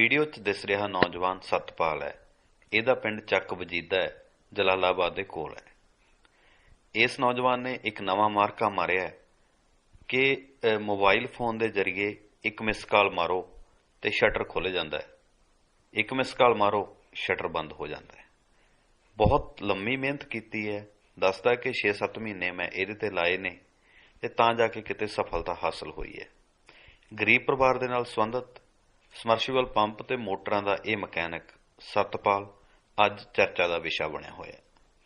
Video 'ਚ ਦਿਸ ਰਿਹਾ ਨੌਜਵਾਨ ਸਤਪਾਲ ਹੈ। ਇਹਦਾ ਪਿੰਡ ਚੱਕ ਵਜੀਦਾ ਹੈ ਜਲਾਲਾਬਾਦ ਦੇ ਕੋਲ ਹੈ। ਇਸ ਨੌਜਵਾਨ ਨੇ ਇੱਕ ਨਵਾਂ ਮਾਰਕਾ ਮਾਰਿਆ ਕਿ ਅ, ਮੋਬਾਈਲ ਫੋਨ ਦੇ ਜ਼ਰੀਏ ਇੱਕ ਮਿਸ ਕਾਲ ਮਾਰੋ ਤੇ ਸ਼ਟਰ ਖੁੱਲ ਜਾਂਦਾ ਹੈ। ਇੱਕ ਮਿਸ ਕਾਲ ਮਾਰੋ ਸ਼ਟਰ ਬੰਦ ਹੋ ਜਾਂਦਾ ਹੈ। ਬਹੁਤ ਲੰਮੀ ਮਿਹਨਤ ਕੀਤੀ ਹੈ ਦੱਸਦਾ ਕਿ 6-7 ਮਹੀਨੇ ਮੈਂ ਇਹਦੇ ਤੇ ਲਾਏ ਨੇ ਤੇ ਤਾਂ ਜਾ ਕੇ ਕਿਤੇ ਸਫਲਤਾ ਹਾਸਲ ਹੋਈ ਹੈ। ਗਰੀਬ ਪਰਿਵਾਰ ਦੇ ਨਾਲ ਸੰਬੰਧਿਤ ਸਮਰਸੀਬਲ ਪੰਪ ਤੇ ਮੋਟਰਾਂ ਦਾ ਇਹ ਮਕੈਨਿਕ ਸਤਪਾਲ ਅੱਜ ਚਰਚਾ ਦਾ ਵਿਸ਼ਾ ਬਣਿਆ ਹੋਇਆ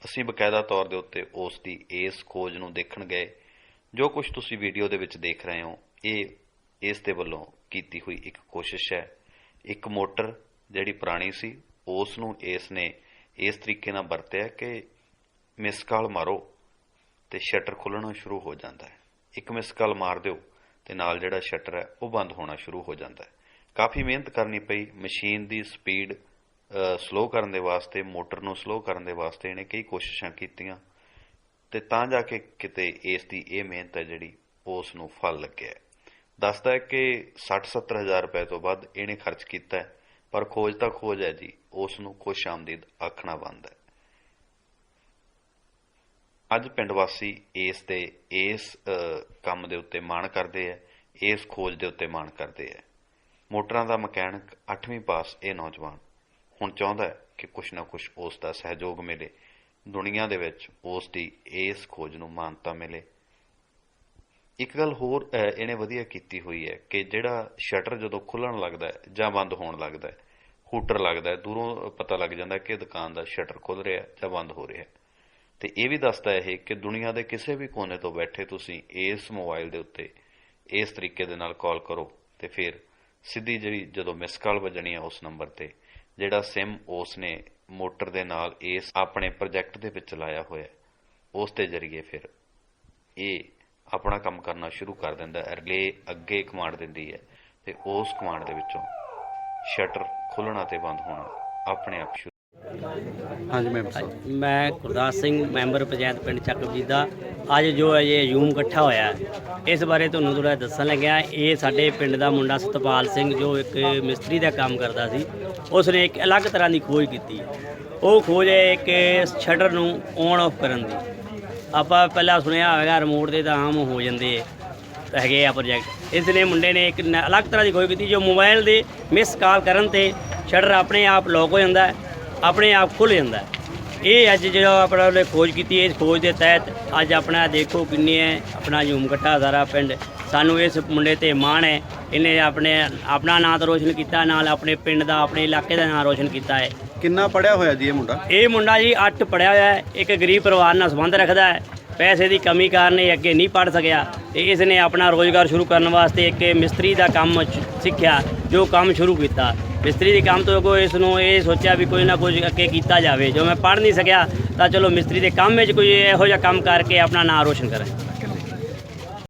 ਅਸੀਂ ਬਕਾਇਦਾ ਤੌਰ ਦੇ ਉੱਤੇ ਉਸ ਦੀ ਇਸ ਖੋਜ ਨੂੰ ਦੇਖਣ ਗਏ। ਜੋ ਕੁਝ ਤੁਸੀਂ ਵੀਡੀਓ ਦੇ ਵਿੱਚ ਦੇਖ ਰਹੇ ਹੋ, ਇਹ ਇਸ ਦੇ ਵੱਲੋਂ ਕੀਤੀ ਹੋਈ ਇੱਕ ਕੋਸ਼ਿਸ਼ ਹੈ। ਇੱਕ ਮੋਟਰ ਜਿਹੜੀ ਪੁਰਾਣੀ ਸੀ, ਉਸ ਨੂੰ ਇਸ ਨੇ ਇਸ ਤਰੀਕੇ ਨਾਲ ਵਰਤਿਆ ਕਿ ਮਿਸ ਕਾਲ ਮਾਰੋ ਤੇ ਸ਼ਟਰ ਖੁੱਲਣਾ ਸ਼ੁਰੂ ਹੋ ਜਾਂਦਾ ਹੈ। ਇੱਕ ਮਿਸ ਕਾਲ ਮਾਰ ਦਿਓ ਤੇ ਨਾਲ ਜਿਹੜਾ ਸ਼ਟਰ ਹੈ, ਉਹ ਬੰਦ ਹੋਣਾ ਸ਼ੁਰੂ ਹੋ ਜਾਂਦਾ ਹੈ। ਕਾਫੀ ਮਿਹਨਤ ਕਰਨੀ ਪਈ। ਮਸ਼ੀਨ ਦੀ ਸਪੀਡ ਸਲੋ ਕਰਨ ਦੇ ਵਾਸਤੇ, ਮੋਟਰ ਨੂੰ ਸਲੋ ਕਰਨ ਦੇ ਵਾਸਤੇ ਇਹਨੇ ਕਈ ਕੋਸ਼ਿਸ਼ਾਂ ਕੀਤੀਆਂ। ਤੇ ਤਾਂ ਜਾ ਕੇ ਕਿਤੇ ਇਸ ਦੀ ਇਹ ਮਿਹਨਤ ਹੈ ਜਿਹੜੀ ਉਸ ਨੂੰ ਫਲ ਲੱਗਿਆ ਹੈ। ਦੱਸਦਾ ਹੈ ਕਿ 60-70 ਹਜ਼ਾਰ ਰੁਪਏ ਤੋਂ ਵੱਧ ਇਹਨੇ ਖਰਚ ਕੀਤਾ ਪਰ ਖੋਜ ਤਾਂ ਖੋਜ ਹੈ ਜੀ, ਉਸ ਨੂੰ ਖੁਸ਼ ਆਮਦੀਦ ਆਖਣਾ ਬੰਦ ਹੈ। ਅੱਜ ਪਿੰਡ ਵਾਸੀ ਇਸ ਦੇ, ਇਸ ਕੰਮ ਦੇ ਉੱਤੇ ਮਾਣ ਕਰਦੇ ਆ ਇਸ ਖੋਜ ਦੇ ਉੱਤੇ ਮਾਣ ਕਰਦੇ ਆ ਮੋਟਰਾਂ ਦਾ ਮਕੈਨਿਕ 8ਵੀਂ ਪਾਸ ਇਹ ਨੌਜਵਾਨ ਹੁਣ ਚਾਹੁੰਦਾ ਹੈ ਕਿ ਕੁਛ ਨਾ ਕੁਛ ਉਸ ਦਾ ਸਹਿਯੋਗ ਮਿਲੇ। ਦੁਨੀਆ ਦੇ ਵਿੱਚ ਉਸ ਦੀ ਇਸ ਖੋਜ ਨੂੰ ਮਾਨਤਾ ਮਿਲੇ। ਇੱਕ ਗੱਲ ਹੋਰ ਇਹਨੇ ਵਧੀਆ ਕੀਤੀ ਹੋਈ ਹੈ ਕਿ ਜਿਹੜਾ ਸ਼ਟਰ ਜਦੋਂ ਖੁੱਲਣ ਲੱਗਦਾ ਹੈ ਜਾਂ ਬੰਦ ਹੋਣ ਲੱਗਦਾ ਹੈ, ਹੂਟਰ ਲੱਗਦਾ ਹੈ, ਦੂਰੋਂ ਪਤਾ ਲੱਗ ਜਾਂਦਾ ਕਿ ਦੁਕਾਨ ਦਾ ਸ਼ਟਰ ਖੁੱਲ ਰਿਹਾ ਜਾਂ ਬੰਦ ਹੋ ਰਿਹਾ ਤੇ ਇਹ ਵੀ ਦੱਸਦਾ ਇਹ ਕਿ ਦੁਨੀਆ ਦੇ ਕਿਸੇ ਵੀ ਕੋਨੇ ਤੋਂ ਬੈਠੇ ਤੁਸੀਂ ਇਸ ਮੋਬਾਈਲ ਦੇ ਉੱਤੇ ਇਸ ਤਰੀਕੇ ਦੇ ਨਾਲ ਕਾਲ ਕਰੋ ਤੇ ਫਿਰ ਸਿੱਧੀ ਜਿਹੜੀ ਜਦੋਂ ਮਿਸ ਕਾਲ ਵੱਜਣੀ ਹੈ ਉਸ ਨੰਬਰ ਤੇ, ਜਿਹੜਾ ਸਿਮ ਉਸ ਨੇ ਮੋਟਰ ਦੇ ਨਾਲ ਇਸ ਆਪਣੇ ਪ੍ਰੋਜੈਕਟ ਦੇ ਵਿੱਚ ਲਾਇਆ ਹੋਇਆ ਉਸ ਦੇ ਜ਼ਰੀਏ ਫਿਰ ਇਹ ਆਪਣਾ ਕੰਮ ਕਰਨਾ ਸ਼ੁਰੂ ਕਰ ਦਿੰਦਾ ਹੈ ਰਿਲੇ ਅੱਗੇ ਕਮਾਂਡ ਦਿੰਦੀ ਹੈ ਤੇ ਉਸ ਕਮਾਂਡ ਦੇ ਵਿੱਚੋਂ ਸ਼ਟਰ ਖੁੱਲਣਾ ਤੇ ਬੰਦ ਹੋਣਾ ਆਪਣੇ ਆਪ ਸ਼ੁਰੂ ਹਾਂਜੀ ਮੈਮ ਸਾਹਿਬ ਮੈਂ ਗੁਰਦਾਸ ਸਿੰਘ ਮੈਂਬਰ ਪੰਚਾਇਤ ਪਿੰਡ ਚੱਕਬਜੀਦਾ ਅੱਜ ਜੋ ਹੈ ਇਹ ਯੂਮ ਇਕੱਠਾ ਹੋਇਆ ਹੈ, ਇਸ ਬਾਰੇ ਤੁਹਾਨੂੰ ਥੋੜਾ ਦੱਸਣ ਲੱਗਿਆ। ਇਹ ਸਾਡੇ ਪਿੰਡ ਦਾ ਮੁੰਡਾ ਸਤਪਾਲ ਸਿੰਘ ਜੋ ਇੱਕ ਮਿਸਤਰੀ ਦਾ ਕੰਮ ਕਰਦਾ ਸੀ ਉਸ ਨੇ ਇੱਕ ਅਲੱਗ ਤਰ੍ਹਾਂ ਦੀ ਖੋਜ ਕੀਤੀ। ਉਹ ਖੋਜ ਹੈ ਇੱਕ ਸ਼ਟਰ ਨੂੰ ਔਨ ਆਫ ਕਰਨ ਦੀ। ਆਪਾਂ ਪਹਿਲਾਂ ਸੁਣਿਆ ਹੋਵੇਗਾ ਰਿਮੋਟ ਦੇ ਤਾਂ ਆਮ ਹੋ ਜਾਂਦੇ ਹੈਗੇ ਆ ਪ੍ਰੋਜੈਕਟ ਇਸ ਲਈ ਮੁੰਡੇ ਨੇ ਇੱਕ ਨ- ਅਲੱਗ ਤਰ੍ਹਾਂ ਦੀ ਖੋਜ ਕੀਤੀ ਜੋ ਮੋਬਾਈਲ ਦੇ ਮਿਸ ਕਾਲ ਕਰਨ ਤੇ ਸ਼ਟਰ ਆਪਣੇ ਆਪ ਲੌਕ ਹੋ ਜਾਂਦਾ ਹੈ। ਆਪਣੇ ਆਪ ਖੁੱਲ ਜਾਂਦਾ ਇਹ ਅੱਜ ਜਿਹੜਾ ਆਪਣਾ ਉਹਨੇ ਖੋਜ ਕੀਤੀ ਇਸ ਖੋਜ ਦੇ ਤਹਿਤ ਅੱਜ ਆਪਣਾ ਦੇਖੋ ਕਿੰਨੇ ਹੈ ਆਪਣਾ ਝੂਮ ਕੱਟਾ ਸਾਰਾ ਪਿੰਡ। ਸਾਨੂੰ ਇਸ ਮੁੰਡੇ ਤੇ ਮਾਣ ਹੈ ਇਹਨੇ ਆਪਣੇ ਆਪਣਾ ਨਾਂ ਤਾਂ ਰੋਸ਼ਨ ਕੀਤਾ ਨਾਲ ਆਪਣੇ ਪਿੰਡ ਦਾ ਆਪਣੇ ਇਲਾਕੇ ਦਾ ਨਾਂ ਰੋਸ਼ਨ ਕੀਤਾ ਹੈ। ਕਿੰਨਾ ਪੜਿਆ ਹੋਇਆ ਜੀ ਇਹ ਮੁੰਡਾ? ਇਹ ਮੁੰਡਾ ਜੀ 8 ਪੜਿਆ ਹੋਇਆ ਹੈ ਇੱਕ ਗਰੀਬ ਪਰਿਵਾਰ ਨਾਲ ਸੰਬੰਧ ਰੱਖਦਾ ਹੈ ਪੈਸੇ ਦੀ ਕਮੀ ਕਾਰਨ ਇਹ ਅੱਗੇ ਨਹੀਂ ਪੜ ਸਕਿਆ ਤੇ ਇਸ ਨੇ ਆਪਣਾ ਰੋਜ਼ਗਾਰ ਸ਼ੁਰੂ ਕਰਨ ਵਾਸਤੇ ਇੱਕ ਮਿਸਤਰੀ ਦਾ ਕੰਮ ਸਿੱਖਿਆ ਜੋ ਕੰਮ ਸ਼ੁਰੂ ਕੀਤਾ। ਮਿਸਤਰੀ ਦੇ ਕੰਮ ਤੋਂ ਅੱਗੋਂ ਇਸ ਨੂੰ ਇਹ ਸੋਚਿਆ ਵੀ ਕੋਈ ਨਾ ਕੁਝ ਅੱਗੇ ਕੀਤਾ ਜਾਵੇ। ਜੋ ਮੈਂ ਪੜ੍ਹ ਨਹੀਂ ਸਕਿਆ, ਤਾਂ ਚਲੋ ਮਿਸਤਰੀ ਦੇ ਕੰਮ ਵਿੱਚ ਕੋਈ ਇਹੋ ਜਿਹਾ ਕੰਮ ਕਰਕੇ ਆਪਣਾ ਨਾਮ ਰੋਸ਼ਨ ਕਰਾਂ।